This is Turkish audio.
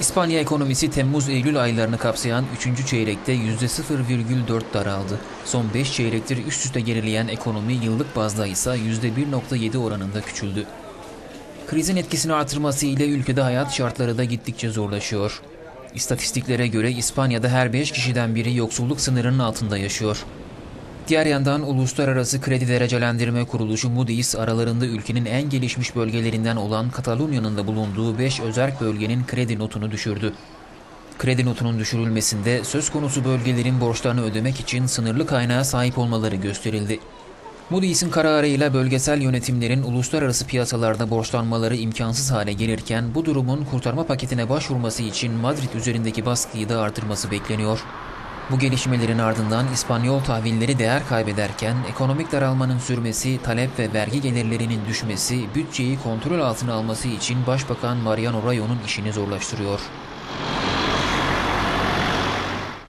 İspanya ekonomisi Temmuz-Eylül aylarını kapsayan 3. çeyrekte %0,4 daraldı. Son 5 çeyrektir üst üste gerileyen ekonomi yıllık bazda ise %1,7 oranında küçüldü. Krizin etkisini artırması ile ülkede hayat şartları da gittikçe zorlaşıyor. İstatistiklere göre İspanya'da her 5 kişiden biri yoksulluk sınırının altında yaşıyor. Diğer yandan Uluslararası Kredi Derecelendirme Kuruluşu Moody's aralarında ülkenin en gelişmiş bölgelerinden olan Katalonya'nın da bulunduğu 5 özerk bölgenin kredi notunu düşürdü. Kredi notunun düşürülmesinde söz konusu bölgelerin borçlarını ödemek için sınırlı kaynağa sahip olmaları gösterildi. Moody's'in kararıyla bölgesel yönetimlerin uluslararası piyasalarda borçlanmaları imkansız hale gelirken bu durumun kurtarma paketine başvurması için Madrid üzerindeki baskıyı da artırması bekleniyor. Bu gelişmelerin ardından İspanyol tahvilleri değer kaybederken ekonomik daralmanın sürmesi, talep ve vergi gelirlerinin düşmesi bütçeyi kontrol altına alması için Başbakan Mariano Rajoy'un işini zorlaştırıyor.